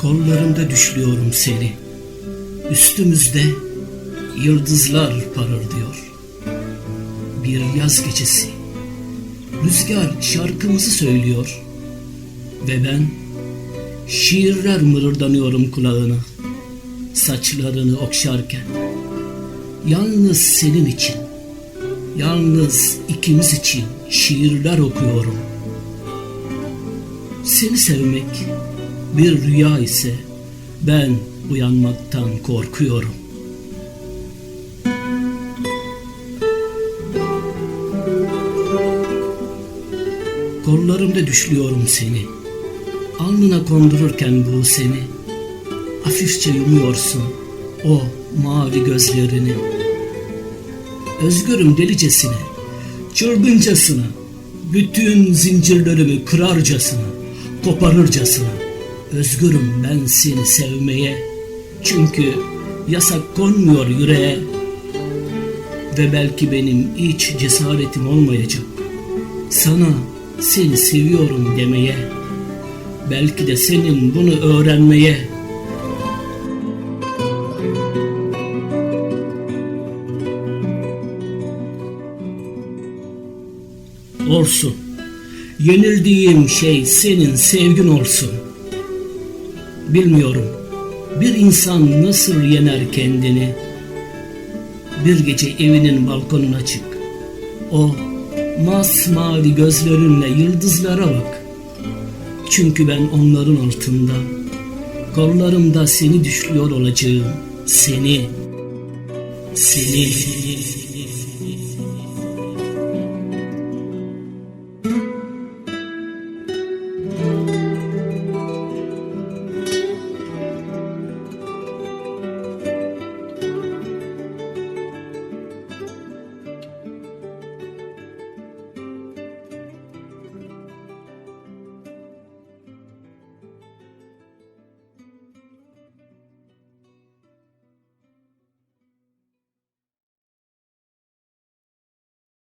Kollarımda düşlüyorum seni. Üstümüzde yıldızlar parıldıyor. Bir yaz gecesi. Rüzgar şarkımızı söylüyor. Ve ben şiirler mırıldanıyorum kulağına. Saçlarını okşarken. Yalnız senin için, yalnız ikimiz için şiirler okuyorum. Seni sevmek bir rüya ise ben uyanmaktan korkuyorum. Kollarımda düşlüyorum seni. Alnına kondururken bu seni. Hafifçe yumuyorsun o mavi gözlerini. Özgürüm delicesine, çılgıncasına, bütün zincirlerimi kırarcasına, koparırcasına. Özgürüm ben seni sevmeye, çünkü yasak konmuyor yüreğe. Ve belki benim hiç cesaretim olmayacak. Sana seni seviyorum demeye. Belki de senin bunu öğrenmeye. Olsun. Yenildiğim şey senin sevgin olsun. Bilmiyorum. Bir insan nasıl yener kendini? Bir gece evinin balkonuna çık. O masmavi gözlerinle yıldızlara bak. Çünkü ben onların altında, kollarımda seni düşlüyor olacağım. Seni, seni.